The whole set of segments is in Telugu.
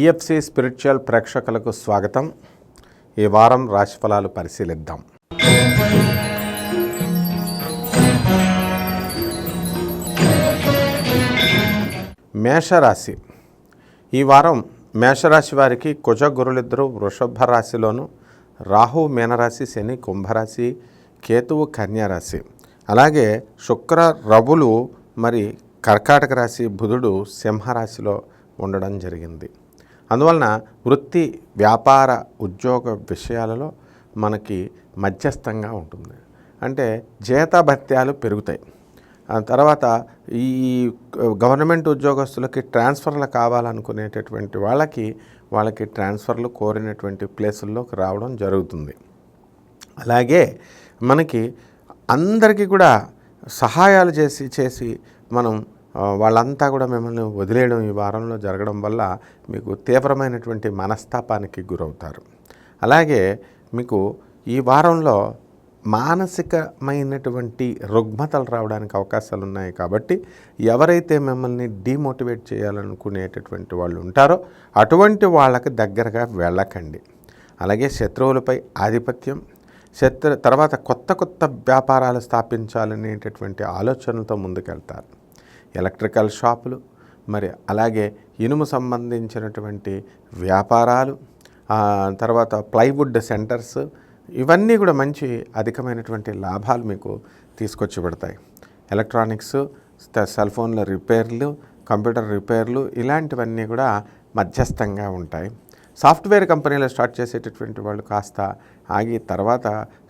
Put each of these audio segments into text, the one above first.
పిఎఫ్సి స్పిరిచువల్ ప్రేక్షకులకు స్వాగతం. ఈ వారం రాశిఫలాలు పరిశీలిద్దాం. మేషరాశి. ఈ వారం మేషరాశి వారికి కుజ గురులిద్దరూ వృషభ రాశిలోను రాహు మీనరాశి శని కుంభరాశి కేతువు కన్యారాశి. అలాగే శుక్ర రవులు మరి కర్కాటక రాశి బుధుడు సింహరాశిలో ఉండడం జరిగింది. అందువలన వృత్తి వ్యాపార ఉద్యోగ విషయాలలో మనకి మధ్యస్థంగా ఉంటుంది. అంటే జీతభత్యాలు పెరుగుతాయి. ఆ తర్వాత ఈ గవర్నమెంట్ ఉద్యోగస్తులకి ట్రాన్స్ఫర్లు కావాలనుకునేటటువంటి వాళ్ళకి వాళ్ళకి ట్రాన్స్ఫర్లు కోరినటువంటి ప్లేసుల్లోకి రావడం జరుగుతుంది. అలాగే మనకి అందరికీ కూడా సహాయాలు చేసి చేసి మనం వాళ్ళంతా కూడా మిమ్మల్ని వదిలేయడం ఈ వారంలో జరగడం వల్ల మీకు తీవ్రమైనటువంటి మనస్తాపానికి గురవుతారు. అలాగే మీకు ఈ వారంలో మానసికమైనటువంటి రుగ్మతలు రావడానికి అవకాశాలు ఉన్నాయి కాబట్టి ఎవరైతే మిమ్మల్ని డిమోటివేట్ చేయాలనుకునేటటువంటి వాళ్ళు ఉంటారో అటువంటి వాళ్ళకి దగ్గరగా వెళ్ళకండి. అలాగే శత్రువులపై ఆధిపత్యం శత్రు తర్వాత కొత్త కొత్త వ్యాపారాలు స్థాపించాలనేటటువంటి ఆలోచనలతో ముందుకెళ్తారు. ఎలక్ట్రికల్ షాపులు మరి అలాగే ఇనుము సంబంధించినటువంటి వ్యాపారాలు తర్వాత ప్లైవుడ్ సెంటర్స్ ఇవన్నీ కూడా మంచి అధికమైనటువంటి లాభాలు మీకు తీసుకొచ్చి పెడతాయి ఎలక్ట్రానిక్స్ సెల్ ఫోన్ల రిపేర్లు కంప్యూటర్ రిపేర్లు ఇలాంటివన్నీ కూడా మధ్యస్థంగా ఉంటాయి. సాఫ్ట్వేర్ కంపెనీలో స్టార్ట్ చేసేటటువంటి వాళ్ళు కాస్త ఆగి తర్వాత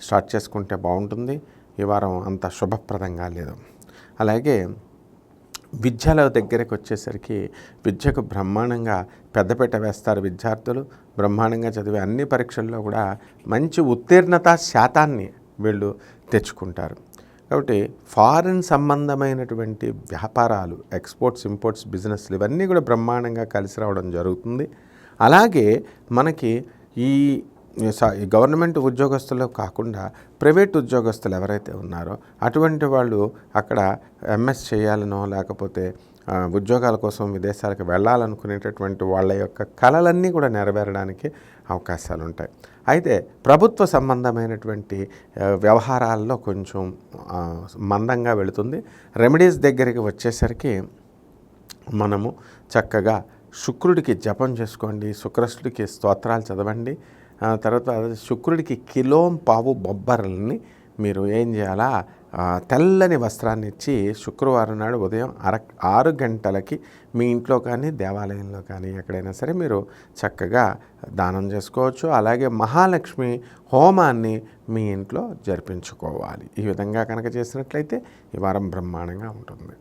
స్టార్ట్ చేసుకుంటే బాగుంటుంది. ఈ వారం అంత శుభప్రదంగా లేదు. అలాగే విద్యల దగ్గరకు వచ్చేసరికి విద్యకు బ్రహ్మాండంగా పెద్దపీట వేస్తారు విద్యార్థులు. బ్రహ్మాండంగా చదివే అన్ని పరీక్షల్లో కూడా మంచి ఉత్తీర్ణత శాతాన్ని వీళ్ళు తెచ్చుకుంటారు. కాబట్టి ఫారిన్ సంబంధమైనటువంటి వ్యాపారాలు ఎక్స్పోర్ట్స్ ఇంపోర్ట్స్ బిజినెస్లు ఇవన్నీ కూడా బ్రహ్మాండంగా కలిసి రావడం జరుగుతుంది. అలాగే మనకి ఈ గవర్నమెంట్ ఉద్యోగస్తులు కాకుండా ప్రైవేట్ ఉద్యోగస్తులు ఎవరైతే ఉన్నారో అటువంటి వాళ్ళు అక్కడ ఎంఎస్ చేయాలనో లేకపోతే ఉద్యోగాల కోసం విదేశాలకు వెళ్ళాలనుకునేటటువంటి వాళ్ళ యొక్క కళలన్నీ కూడా నెరవేరడానికి అవకాశాలు ఉంటాయి అయితే ప్రభుత్వ సంబంధమైనటువంటి వ్యవహారాల్లో కొంచెం మందంగా వెళుతుంది. రెమెడీస్ దగ్గరికి వచ్చేసరికి మనము చక్కగా శుక్రుడికి జపం చేసుకోండి శుక్రస్తుడికి స్తోత్రాలు చదవండి తర్వాత శుక్రుడికి కిలోం పావు బొబ్బరల్ని మీరు ఏం చేయాలా? తెల్లని వస్త్రాన్ని ఇచ్చి శుక్రవారం నాడు ఉదయం అర ఆరు గంటలకి మీ ఇంట్లో కానీ దేవాలయంలో కానీ ఎక్కడైనా సరే మీరు చక్కగా దానం చేసుకోవచ్చు. అలాగే మహాలక్ష్మి హోమాన్ని మీ ఇంట్లో జరిపించుకోవాలి. ఈ విధంగా కనుక చేసినట్లయితే ఈ వారం బ్రహ్మాండంగా ఉంటుంది.